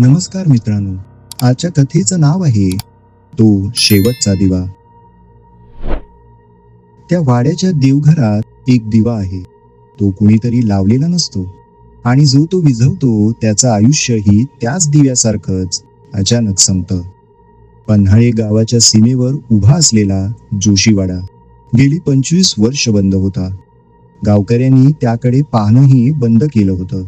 नमस्कार मित्रांनो. आजच्या कथेचं नाव आहे तो शेवटचा दिवा. त्या वाड्याच्या देवघरात एक दिवा आहे. तो कुणीतरी लावलेला नसतो. आणि जो तो विझवतो त्याचं आयुष्यही त्याच दिव्यासारखंच अचानक संपतं. पन्हाळे गावाच्या सीमेवर उभा असलेला जोशीवाडा गेली पंचवीस वर्ष बंद होता. गावकऱ्यांनी त्याकडे पाहणंही बंद केलं होतं.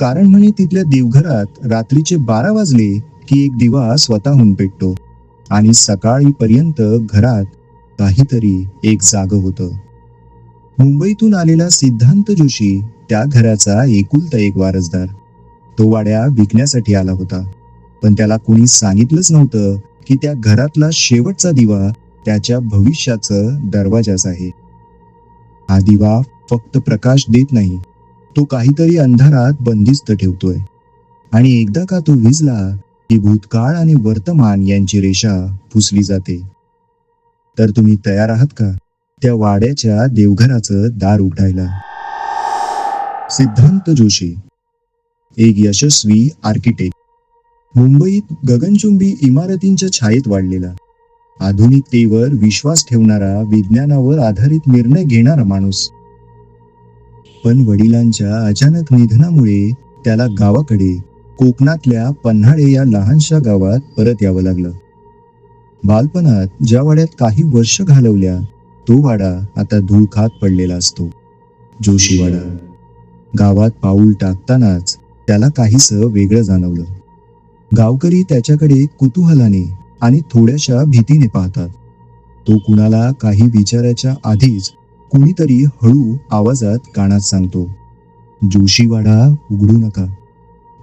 कारण म्हणे तिथल्या देवघरात रात्रीचे बारा वाजले की एक दिवा स्वतःहून पेटतो आणि सकाळीपर्यंत घरात काहीतरी एक जाग होतं. मुंबईतून आलेला सिद्धांत जोशी त्या घराचा एकुलता एक वारसदार. तो वाड्या विकण्यासाठी आला होता. पण त्याला कुणी सांगितलंच नव्हतं की त्या घरातला शेवटचा दिवा त्याच्या भविष्याचं दरवाजाच आहे. हा दिवा फक्त प्रकाश देत नाही तो काहीतरी अंधारात बंदिस्त ठेवतोय. आणि एकदा का तो विजला की भूतकाळ आणि वर्तमान यांची रेषा पुसली जाते. तर तुम्ही तयार आहात का? त्या वाड्याच्या देवघराचं दार उघडायला. सिद्धांत जोशी एक यशस्वी आर्किटेक्ट. मुंबईत गगनचुंबी इमारतींच्या छायेत वाढलेला. आधुनिकतेवर विश्वास ठेवणारा विज्ञानावर आधारित निर्णय घेणारा माणूस. पण वडिलांच्या अचानक निधनामुळे त्याला गावाकडे कोकणातल्या पन्हाळे या लहानशा गावात परत यावं लागलं. बालपणात ज्या वाड्यात काही वर्ष घालवल्या तो वाडा आता धुळखात पडलेला असतो. जोशीवाडा. गावात पाऊल टाकतानाच त्याला काहीस वेगळं जाणवलं. गावकरी त्याच्याकडे कुतूहलाने आणि थोड्याशा भीतीने पाहतात. तो कुणाला काही विचाराच्या आधीच कुणीतरी हळू आवाजात कानात सांगतो जोशीवाडा उघडू नका.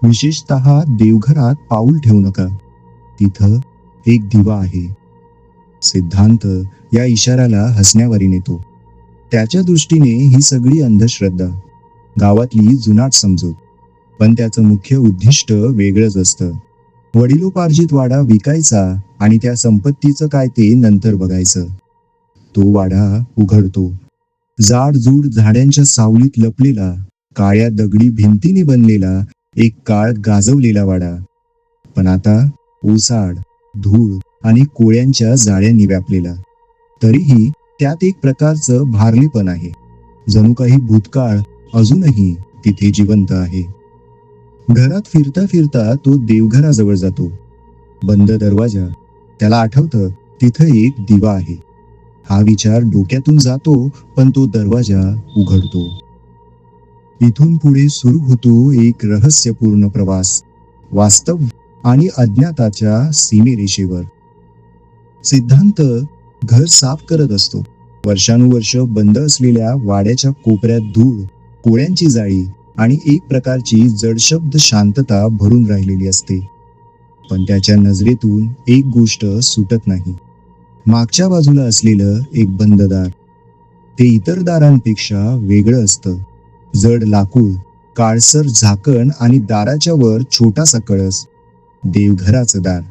विशेषत देवघरात पाऊल ठेवू नका. तिथं एक दिवा आहे. सिद्धांत या इशाऱ्याला हसण्यावारी नेतो. त्याच्या दृष्टीने ही सगळी अंधश्रद्धा. गावातली जुनाट समजूत. पण त्याचं मुख्य उद्दिष्ट वेगळंच असतं. वडिलोपार्जित वाडा विकायचा आणि त्या संपत्तीचं काय ते नंतर बघायचं. तो वाडा उघडतो. जाडजूड झाडांच्या सावलीत लपलेला काळ्या दगडी भिंतीने बनलेला एक काळ गाजवलेला वाडा. पण आता ओसाड धूळ आणि कोळ्यांच्या जाळ्यांनी व्यापलेला. तरीही त्यात एक प्रकारचं भारलेपण आहे. जणू काही भूतकाळ अजूनही तिथे जिवंत आहे. घरात फिरता फिरता तो देवघराजवळ जातो. बंद दरवाजा त्याला आठवतं तिथं एक दिवा आहे. हा विचार डोक्यातून जातो पण तो दरवाजा उघडतो. इथून पुढे सुरू होतो एक रहस्यपूर्ण प्रवास. वास्तव आणि अज्ञाताच्या सीमेरेषेवर. सिद्धांत घर साफ करत असतो. वर्षानुवर्ष बंद असलेल्या वाड्याच्या कोपऱ्यात धूळ कोळ्यांची जाळी आणि एक प्रकारची जडशब्द शांतता भरून राहिलेली असते. पण त्याच्या नजरेतून एक गोष्ट सुटत नाही. मागच्या बाजूला असलेलं एक बंद दार ते इतर दारांपेक्षा वेगळं असतं. जड लाकूड काळसर झाकण आणि दाराच्या वर छोटासा कळस. देवघराचं दार.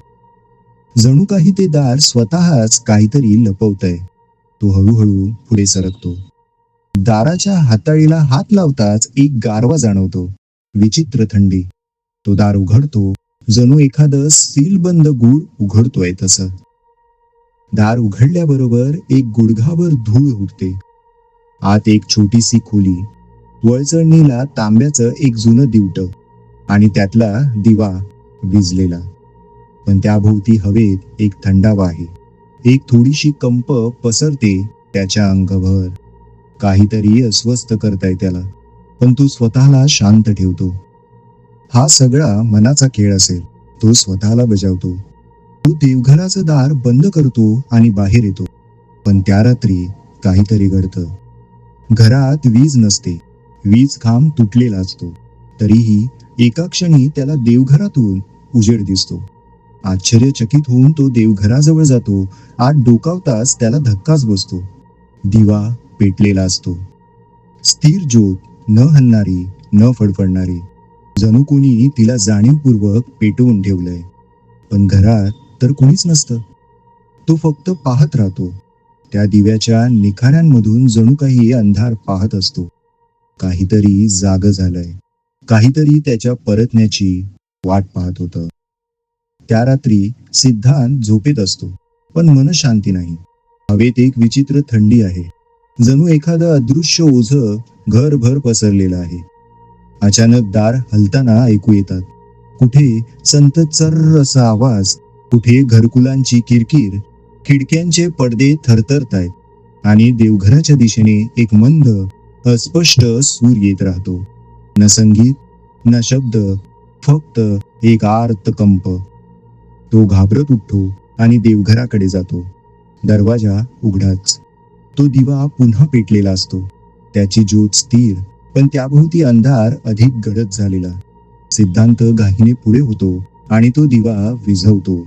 जणू काही ते दार स्वतःच काहीतरी लपवतय. तो हळूहळू पुढे सरकतो. दाराच्या हाताळीला हात लावताच एक गारवा जाणवतो. विचित्र थंडी. तो दार उघडतो. जणू एखादं सीलबंद गुळ उघडतोय तसं. दार उघडल्याबरोबर एक गुडघाभर धूळ उठते आत एक छोटीशी खोली वळचणीला तांब्याचं एक जुनं दिवट आणि त्यातला दिवा विजलेला. पण त्याभोवती हवेत एक थंडावा आहे. एक थोडीशी कंप पसरते त्याच्या अंगभर काहीतरी अस्वस्थ करताय त्याला पण तो स्वतःला शांत ठेवतो. हा सगळा मनाचा खेळ असेल तो स्वतःला बजावतो. तो देवघराचं दार बंद करतो आणि बाहेर येतो. पण त्या रात्री काहीतरी घडतं. घरात वीज नसते. वीज खांब तुटलेला असतो तरीही एका क्षणी त्याला देवघरातून उजेड दिसतो. आश्चर्यचकित होऊन तो देवघराजवळ जातो. आत डोकावताच त्याला धक्काच बसतो. दिवा पेटलेला असतो स्थिर ज्योत न हलणारी न फडफडणारी जणू कोणी तिला जाणीवपूर्वक पेटवून ठेवलंय. पण घरात तर कोणीच नसतं. तो फक्त पाहत राहतो. त्या दिव्याच्या निखाऱ्यांमधून जणू काही अंधार पाहत असतो. काहीतरी जाग झालंय. काहीतरी त्याच्या परतण्याची वाट पाहत होतं. त्या रात्री सिद्धांत झोपेत असतो पण मन शांती नाही. हवेत एक विचित्र थंडी आहे. जणू एखादं अदृश्य ओझ घरभर पसरलेलं आहे. अचानक दार हलताना ऐकू येतात. कुठे संत चर्र असा आवाज कुठे घरकुलांची किरकिर खिडक्यांचे पडदे थरथरतायत आणि देवघराच्या दिशेने एक मंद अस्पष्ट सूर येत राहतो. न संगीत न शब्द फक्त एक आर्त कंप. तो घाबरत उठतो आणि देवघराकडे जातो. दरवाजा उघडाच. तो दिवा पुन्हा पेटलेला असतो. त्याची ज्योत स्थिर पण त्याभोवती अंधार अधिक गडद झालेला. सिद्धांत घाईने पुढे होतो आणि तो दिवा विझवतो.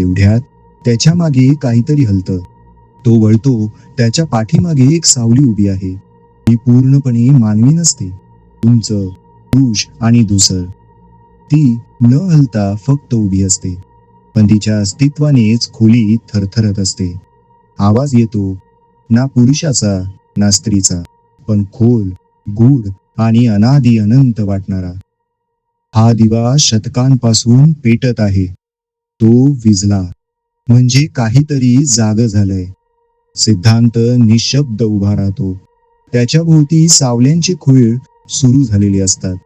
तेवढ्यात त्याच्यामागे काहीतरी हलतं. तो वळतो त्याच्या पाठीमागे एक सावली उभी आहे. ती पूर्णपणे मानवी नसते. उंच पुरुष आणि धुसर. ती न हलता फक्त उभी असते. पण तिच्या अस्तित्वानेच खोली थरथरत असते. आवाज येतो ना पुरुषाचा ना स्त्रीचा पण खोल गूढ आणि अनादी अनंत वाटणारा. हा दिवा शतकांपासून पेटत आहे. तो विजला म्हणजे काहीतरी जाग झालंय. सिद्धांत निशब्द उभा राहतो. त्याच्या भोवती सावल्यांची खुळ सुरू झालेली असतात.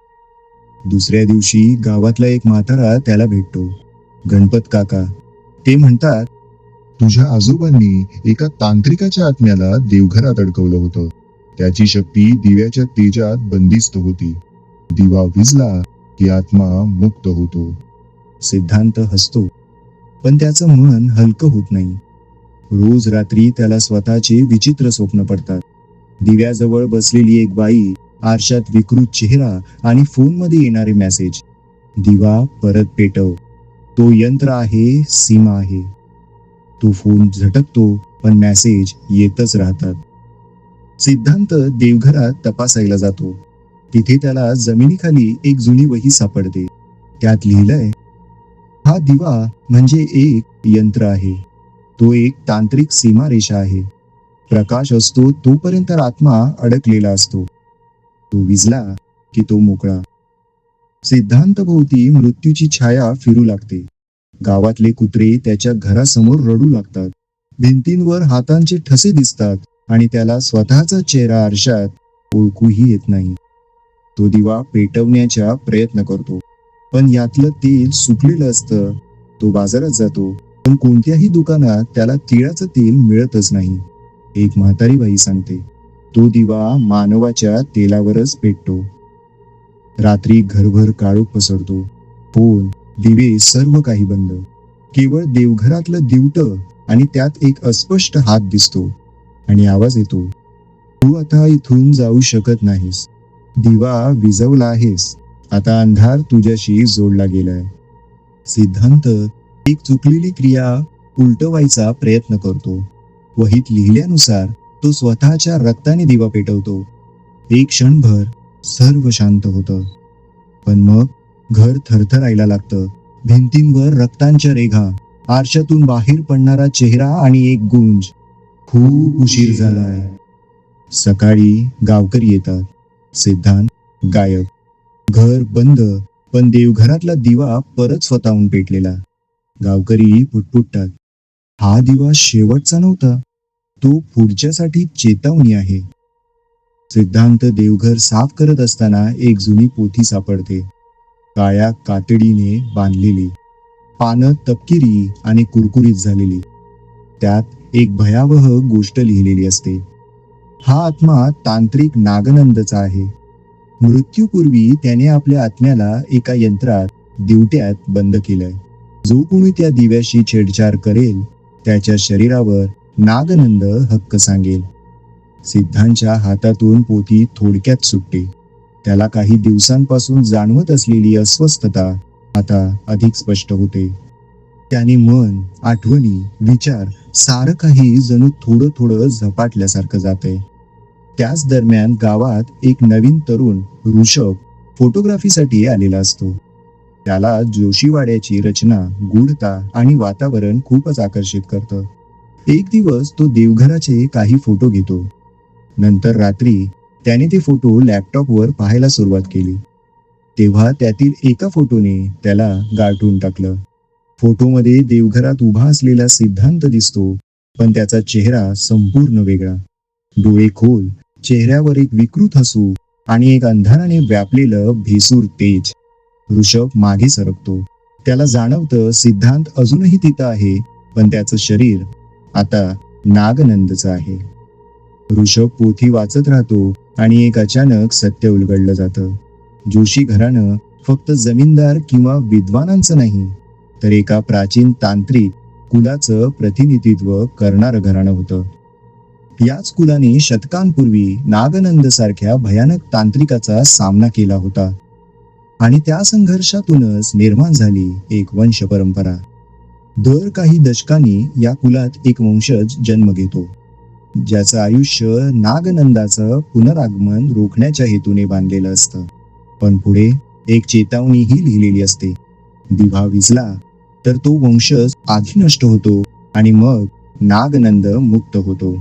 दुसऱ्या दिवशी गावातला एक म्हातारा त्याला भेटतो. गणपत काका. ते म्हणतात तुझ्या आजोबांनी एका तांत्रिकाच्या आत्म्याला देवघरात अडकवलं होतं. त्याची शक्ती दिव्याच्या तेजात बंदिस्त होती. दिवा विजला की आत्मा मुक्त होतो. सिद्धांत हसतो. पण त्याचं मन हलकं होत नाही. रोज रात्री त्याला स्वतःचे विचित्र स्वप्न पडतात. दिव्याजवळ बसलेली एक बाई आरशात विकृत चेहरा आणि फोनमध्ये येणारे मेसेज. दिवा परत पेटव. तो यंत्र आहे सीमा आहे. तो फोन झटकतो पण मेसेज येतच राहतात. सिद्धांत देवघरात तपासायला जातो. तिथे त्याला जमिनीखाली एक जुनी वही सापडते. त्यात लिहिलंय हा दिवा म्हणजे एक यंत्र आहे. तो एक तांत्रिक सीमारेषा आहे. प्रकाश असतो तोपर्यंत आत्मा अडकलेला असतो. तो विजला की तो मोकळा. सिद्धांत भोवती मृत्यूची छाया फिरू लागते. गावातले कुत्रे त्याच्या घरासमोर रडू लागतात. भिंतींवर हातांचे ठसे दिसतात आणि त्याला स्वतःचा चेहरा आरशात ओळखूही येत नाही. तो दिवा पेटवण्याचा प्रयत्न करतो. पण यातलं तेल सुकलेलं असतं. तो बाजारात जातो. पण कोणत्याही दुकानात त्याला तिळाचं तेल मिळतच नाही. एक म्हातारी बाई सांगते तो दिवा मानवाच्या तेलावरच पेटतो. रात्री घरभर काळोख पसरतो. फोन दिवे सर्व काही बंद. केवळ देवघरातलं दिवट आणि त्यात एक अस्पष्ट हात दिसतो आणि आवाज येतो तू आता इथून जाऊ शकत नाहीस. दिवा विजवला आहेस. आता अंधार तुझ्याशी जोडला गेलाय. सिद्धांत एक चुकलेली क्रिया उलटवायचा प्रयत्न करतो. वहीत लिहिल्यानुसार तो स्वतःच्या रक्ताने दिवा पेटवतो. एक क्षणभर सर्व शांत होतं. पण मग घर थरथरायला लागतं. भिंतींवर रक्तांच्या रेघा आरशातून बाहेर पडणारा चेहरा आणि एक गुंज. खूप उशीर झालाय. सकाळी गावकरी येतात. सिद्धांत गायब. घर बंद पण देवघरातला दिवा परत स्वतःहून पेटलेला. गावकरी पुटपुटतात. हा दिवा शेवटचा नव्हता. तो पुढच्यासाठी चेतावणी आहे. सिद्धांत देवघर साफ करत असताना एक जुनी पोथी सापडते. काळ्या कातडीने बांधलेली. पानं तपकिरी आणि कुरकुरीत झालेली. त्यात एक भयावह गोष्ट लिहिलेली असते. हा आत्मा तांत्रिक नागनंदचा आहे. मृत्यूपूर्वी त्याने आपल्या आत्म्याला एका यंत्रात दिवट्यात बंद केलंय. जो कोणी त्या दिव्याशी छेडछाड करेल त्याच्या शरीरावर नागनंद हक्क सांगेल. सिद्धांच्या हातातून पोती थोडक्यात सुटते. त्याला काही दिवसांपासून जाणवत असलेली अस्वस्थता आता अधिक स्पष्ट होते. त्याने मन आठवणी विचार सारं काही जणू थोडं थोडं झपाटल्यासारखं जाते त्याच दरम्यान गावात एक नवीन तरुण ऋषभ फोटोग्राफीसाठी आलेला असतो. त्याला जोशीवाड्याची रचना गूढता आणि वातावरण खूपच आकर्षित करतं. एक दिवस तो देवघराचे काही फोटो घेतो. नंतर रात्री त्याने ते फोटो लॅपटॉपवर पाहायला सुरुवात केली. तेव्हा त्यातील एका फोटोने त्याला गाठून टाकलं. फोटोमध्ये देवघरात उभा असलेला सिद्धांत दिसतो पण त्याचा चेहरा संपूर्ण वेगळा. डोळे खोल चेहऱ्यावर एक विकृत हसू आणि एक अंधाराने व्यापलेलं भेसूर तेज. ऋषभ मागे सरकतो. त्याला जाणवतं सिद्धांत अजूनही तिथं आहे पण त्याचं शरीर आता नागनंदचं आहे. ऋषभ पोथी वाचत राहतो आणि एक अचानक सत्य उलगडलं जातं. जोशी घराणं फक्त जमीनदार किंवा विद्वानांचं नाही तर एका प्राचीन तांत्रिक कुलाचं प्रतिनिधित्व करणारं घराणं होतं. याच कुलाने शतकांपूर्वी नागनंद सारख्या भयानक तांत्रिकाचा सामना केला होता. आणि त्या संघर्षातूनच निर्माण झाली एक वंश परंपरा दर काही दशकांनी या कुलात एक वंशज जन्म घेतो. ज्याचं आयुष्य नागनंदाचं पुनरागमन रोखण्याच्या हेतूने बांधलेलं असतं. पण पुढे एक चेतावणीही लिहिलेली असते. दिवा विजला तर तो वंशज आधी नष्ट होतो आणि मग नागनंद मुक्त होतो.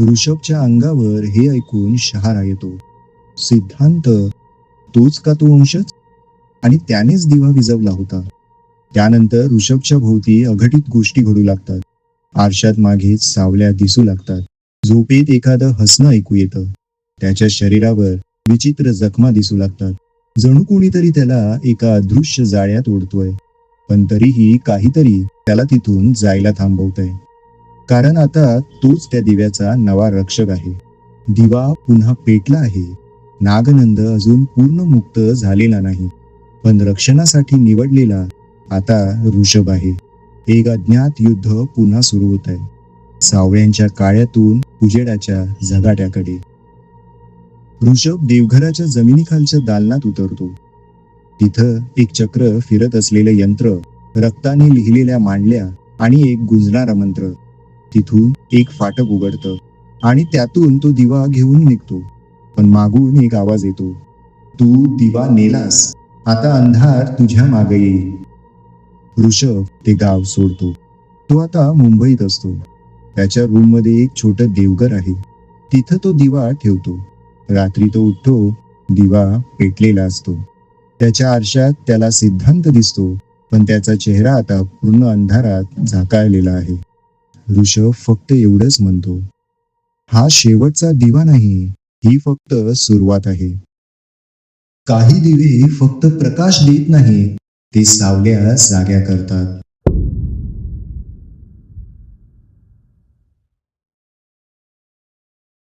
ऋषभच्या अंगावर हे ऐकून शहारा येतो. सिद्धांत तोच का तो वंशज? आणि त्यानेच दिवा विजवला होता. त्यानंतर ऋषभच्या भोवती अघटित गोष्टी घडू लागतात. आरशात मागे सावल्या दिसू लागतात. झोपेत एखादं हसणं ऐकू येतं. त्याच्या शरीरावर विचित्र जखमा दिसू लागतात. जणू कोणीतरी त्याला एका अदृश्य जाळ्यात ओढतोय. पण तरीही काहीतरी त्याला तिथून जायला थांबवतंय. कारण आता तोच त्या दिव्याचा नवा रक्षक आहे. दिवा पुन्हा पेटला आहे. नागनंद अजून पूर्ण मुक्त झालेला नाही. पण रक्षणासाठी निवडलेला आता ऋषभ आहे. एक अज्ञात युद्ध पुन्हा सुरू होत आहे. सावळ्यांच्या काळ्यातून उजेडाच्या झगाट्याकडे. ऋषभ देवघराच्या जमिनीखालच्या दालनात उतरतो. तिथं एक चक्र फिरत असलेलं यंत्र रक्ताने लिहिलेल्या मांडल्या आणि एक गुंजणारा मंत्र. तिथून एक फाटक उघडतं आणि त्यातून तो दिवा घेऊन निघतो. पण मागून एक आवाज येतो. तू दिवा नेलास. आता अंधार तुझ्या मागे येईल. ऋषभ ते गाव सोडतो. तो आता मुंबईत असतो. त्याच्या रूममध्ये एक छोटं देवघर आहे. तिथं तो दिवा ठेवतो. रात्री तो उठतो दिवा पेटलेला असतो. त्याच्या आरशात त्याला सिद्धांत दिसतो पण त्याचा चेहरा आता पूर्ण अंधारात झाकाळलेला आहे. ऋषभ फक्त एवढंच म्हणतो. हा शेवटचा दिवा नाही ही फक्त सुरुवात आहे. काही दिवे फक्त प्रकाश देत नाही ते सावल्या जाग्या करतात.